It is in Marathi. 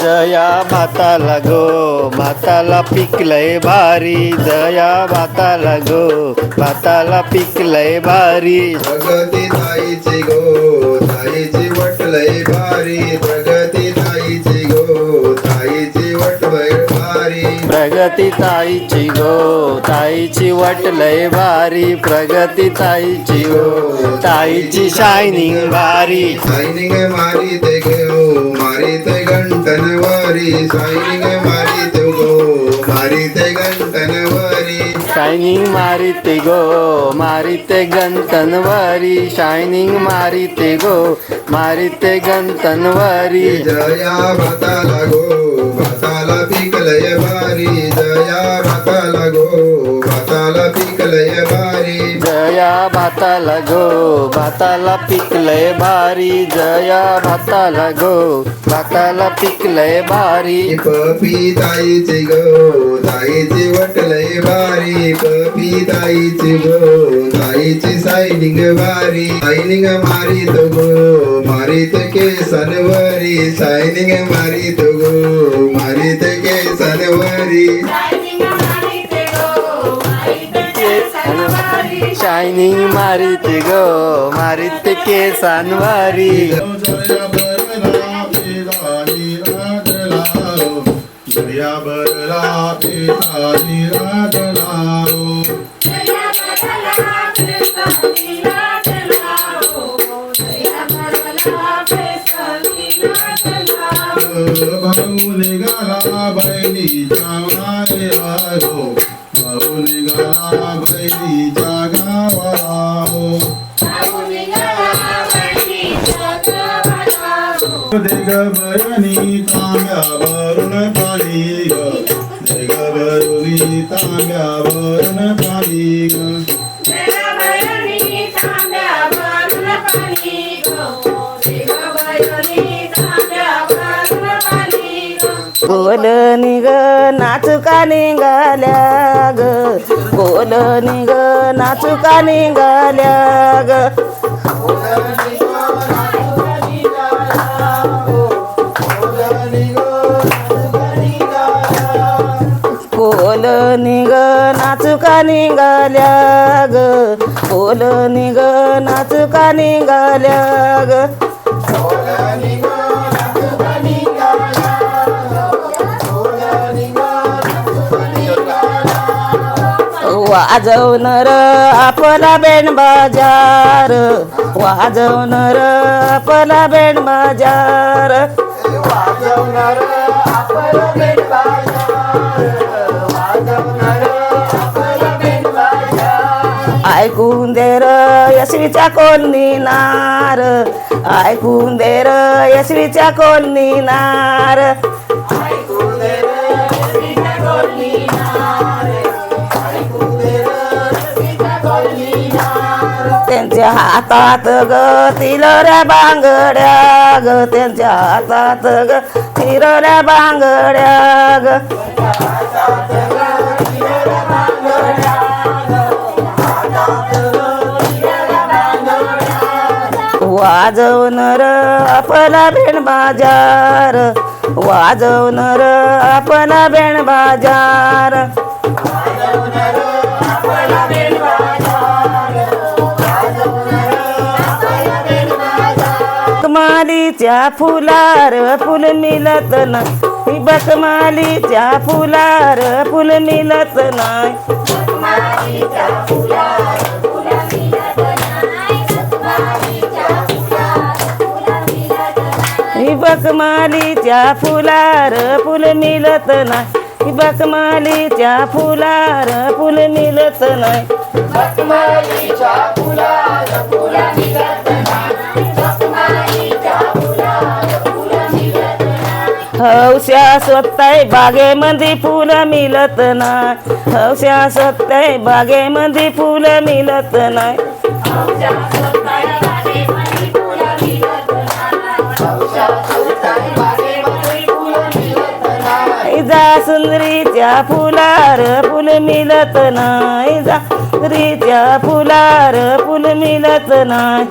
जया माताला गो माताला पिकलय भारी. जया माताला गो माताला पिकलय भारी. भगवती ताईची गो ताईची वटलय भारी. प्रगती ताईची गो ताईची वटलय भारी. प्रगती ताईची गो ताईची शायनिंग भारी. सायनिंग मारी ते गो मारी ते गंटन वारी सायनिंग मारी ते गो मारी ते वारी शायनिंग मारिते गो मारिते गंतनवारी शायनिंग मारिते गो मारिते गंतनवारी जया भाताला गो भाताला गो भाताला पिकलंय भारी जया भाताला गो भाताला पिकलंय भारी. पपी ताईचे गो ताईचे वटलय भारी. पपी ताईचे गो ताईची सायनिंग भारी. सायनिंग मारीत गो मारीत केसनवरी सायनिंग मारीत गो मारीत केसनवरी शायनिंग मारित गो मारित केसांवारी भाऊ निघाला बहिणीच्या मायारो भाऊ निघाला बहिणीच्या गावारो देग बोल निग नाचुका निघाल्या ग बोल निग नाचुका निघाल्या ग कोल निग नाचुका निघाल्या ग कोल निग नाचुका निघाल्या ग वाजवणार आपला बेण बाजार. वाजवणार आपला बेण बाजार. ऐकून दे र यशवीच्या कोलनी नार. ऐकून दे र यशवीच्या कोलनी नार. त्यांच्या हातात ग तिलऱ्या बांगड्या ग त्यांच्या हातात ग तिलऱ्या बांगड्या ग. वाजवणार आपला बेण बाजार वाजवणार आपला बेण बाजार. मालीच्या फुलार फुल मिलत नाही. बकमालीच्या फुलार फुल मिलत नाही. ही बकमालीच्या फुलार फुल मिलत नाही. ही बकमालीच्या फुलार फुल मिलत नाही. हौस्या स्वतः बागेमध्ये फुलं मिळत नाही. हौस्या स्वतः बागेमध्ये फुलं मिळत नाही. जा सुंदरीच्या फुलार फुल मिळत नाही. जा सुंदरीच्या फुलार फुल मिळत नाही.